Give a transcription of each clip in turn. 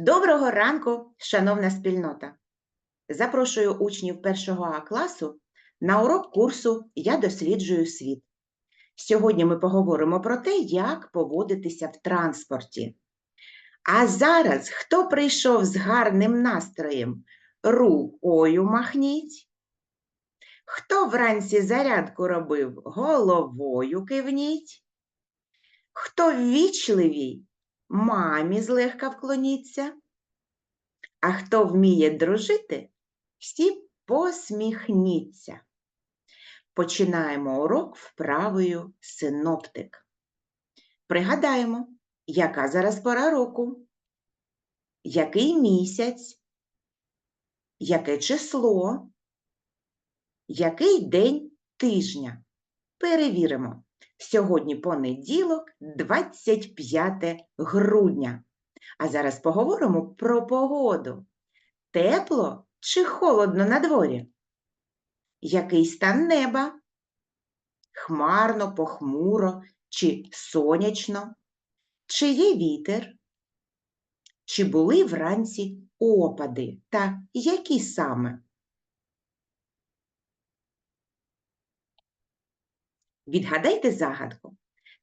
Доброго ранку, шановна спільнота! Запрошую учнів першого А класу на урок курсу Я досліджую світ. Сьогодні ми поговоримо про те, як поводитися в транспорті. А зараз хто прийшов з гарним настроєм? Рукою махніть. Хто вранці зарядку робив? Головою кивніть. Хто ввічливій? Мамі злегка вклоніться. А хто вміє дружити, всі посміхніться. Починаємо урок вправою синоптик. Пригадаємо, яка зараз пора року, який місяць, яке число, який день тижня. Перевіримо. Сьогодні понеділок, 25 грудня. А зараз поговоримо про погоду. Тепло чи холодно на дворі? Який стан неба? Хмарно, похмуро чи сонячно? Чи є вітер? Чи були вранці опади? Та які саме? Відгадайте загадку.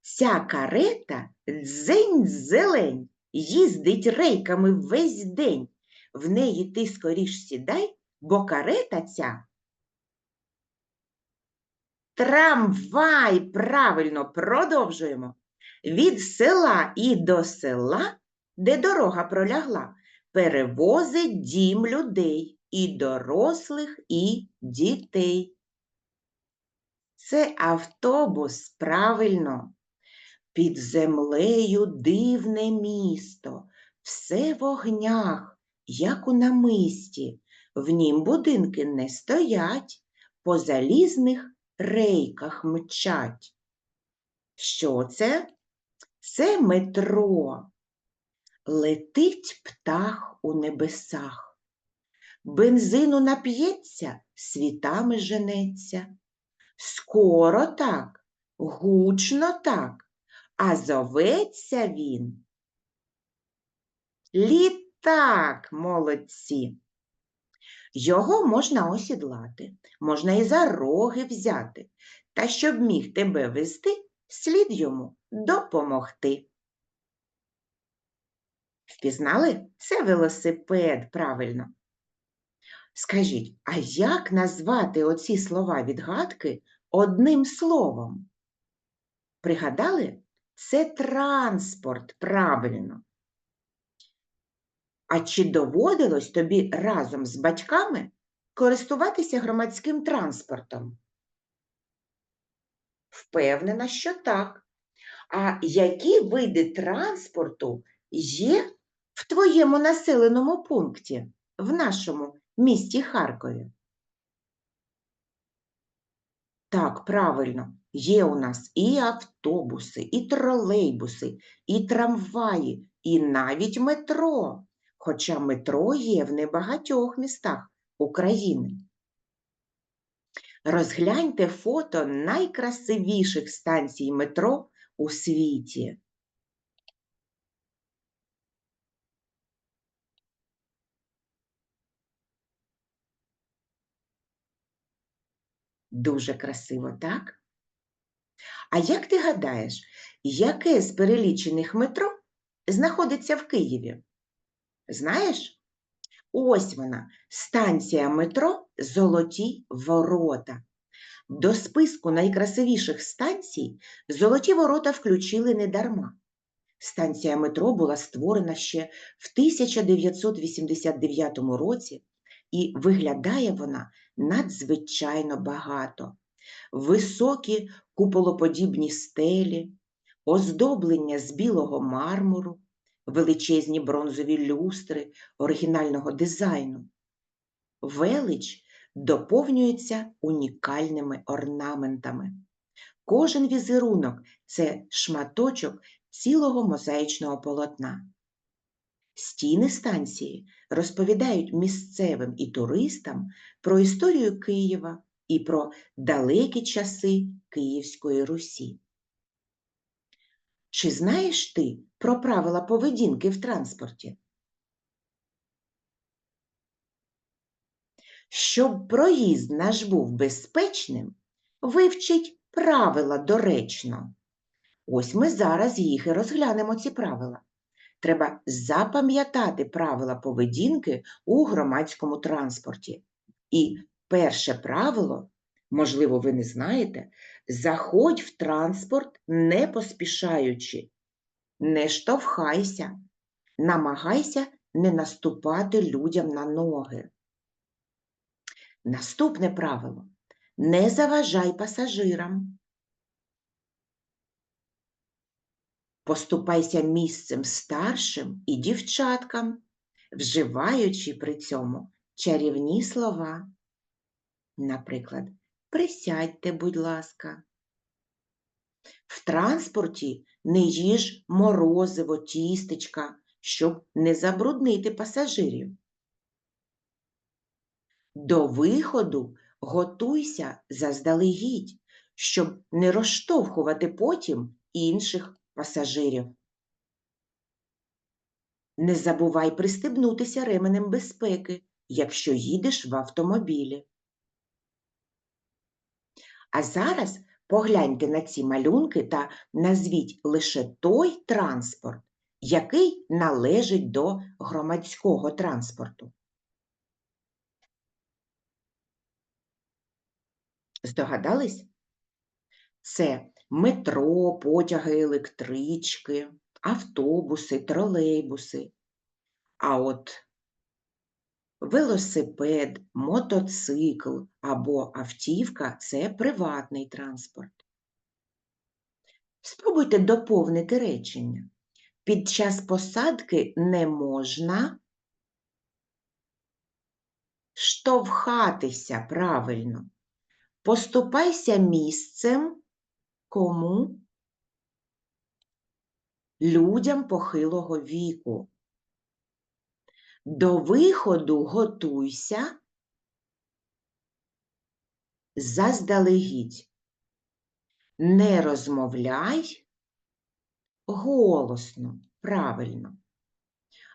Ця карета дзень-зелень, їздить рейками весь день. В неї ти скоріш сідай, бо карета ця. Трамвай, правильно, продовжуємо. Від села і до села, де дорога пролягла, перевозить дім людей і дорослих, і дітей. Це автобус, правильно. Під землею дивне місто, все в огнях, як у намисті. В нім будинки не стоять, по залізних рейках мчать. Що це? Це метро. Летить птах у небесах. Бензину нап'ється, світами женеться. Скоро так, гучно так, а зоветься він. Літак, молодці. Його можна осідлати, можна і за роги взяти, та щоб міг тебе вести, слід йому допомогти. Впізнали? Це велосипед, правильно. Скажіть, а як назвати оці слова відгадки одним словом? Пригадали? Це транспорт, правильно. А чи доводилось тобі разом з батьками користуватися громадським транспортом? Впевнена, що так. А які види транспорту є в твоєму населеному пункті, в нашому місті Харкові? Так, правильно, є у нас і автобуси, і тролейбуси, і трамваї, і навіть метро. Хоча метро є в небагатьох містах України. Розгляньте фото найкрасивіших станцій метро у світі. Дуже красиво, так? А як ти гадаєш, яке з перелічених метро знаходиться в Києві? Знаєш? Ось вона, станція метро Золоті ворота. До списку найкрасивіших станцій Золоті ворота включили недарма. Станція метро була створена ще в 1989 році і виглядає вона надзвичайно багато. Високі куполоподібні стелі, оздоблення з білого мармуру, величезні бронзові люстри оригінального дизайну. Велич доповнюється унікальними орнаментами. Кожен візерунок це шматочок цілого мозаїчного полотна. Стіни станції розповідають місцевим і туристам про історію Києва і про далекі часи Київської Русі. Чи знаєш ти про правила поведінки в транспорті? Щоб проїзд наш був безпечним, вивчить правила доречно. Ось ми зараз їх і розглянемо ці правила. Треба запам'ятати правила поведінки у громадському транспорті. І перше правило, можливо, ви не знаєте, заходь в транспорт не поспішаючи, не штовхайся, намагайся не наступати людям на ноги. Наступне правило не заважай пасажирам. Поступайся місцем старшим і дівчаткам, вживаючи при цьому чарівні слова. Наприклад, присядьте, будь ласка. В транспорті не їж морозиво, тістечка, щоб не забруднити пасажирів. До виходу готуйся заздалегідь, щоб не розштовхувати потім інших пасажирів. Не забувай пристебнутися ременем безпеки, якщо їдеш в автомобілі. А зараз погляньте на ці малюнки та назвіть лише той транспорт, який належить до громадського транспорту. Здогадались? Це метро, потяги, електрички, автобуси, тролейбуси. А от велосипед, мотоцикл або автівка це приватний транспорт. Спробуйте доповнити речення. Під час посадки не можна штовхатися правильно. Поступайся місцем кому? Людям похилого віку. До виходу готуйся заздалегідь. Не розмовляй голосно, правильно.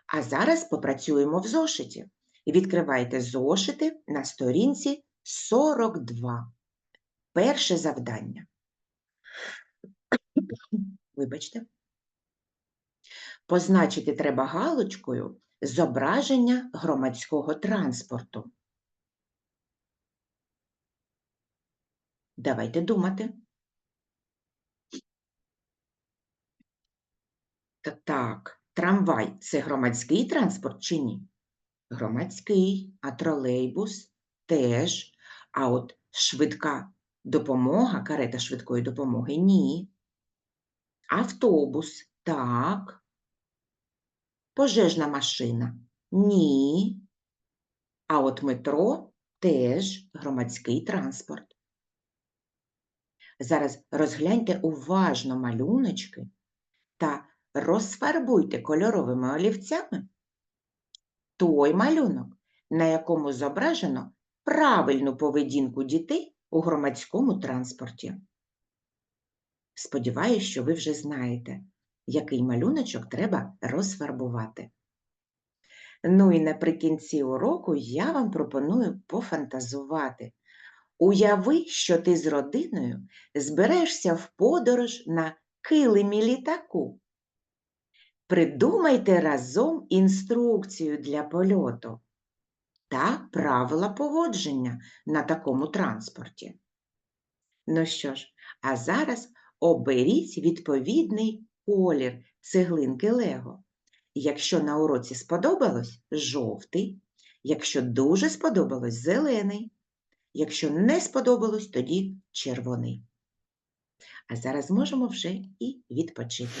А зараз попрацюємо в зошиті. Відкривайте зошити на сторінці 42. Перше завдання. Вибачте. Позначити треба галочкою зображення громадського транспорту. Давайте думати. Та Так, трамвай це громадський транспорт чи ні? Громадський, а тролейбус теж. А от швидка допомога, карета швидкої допомоги ні. Автобус так. Пожежна машина ні. А от метро теж громадський транспорт. Зараз розгляньте уважно малюночки та розфарбуйте кольоровими олівцями той малюнок, на якому зображено правильну поведінку дітей у громадському транспорті. Сподіваюсь, що ви вже знаєте, який малюночок треба розфарбувати. Ну і наприкінці уроку я вам пропоную пофантазувати. Уяви, що ти з родиною зберешся в подорож на килимі літаку. Придумайте разом інструкцію для польоту та правила поводження на такому транспорті. Ну що ж, а зараз оберіть відповідний колір цеглинки Лего. Якщо на уроці сподобалось жовтий, якщо дуже сподобалось зелений, якщо не сподобалось, тоді червоний. А зараз можемо вже і відпочити.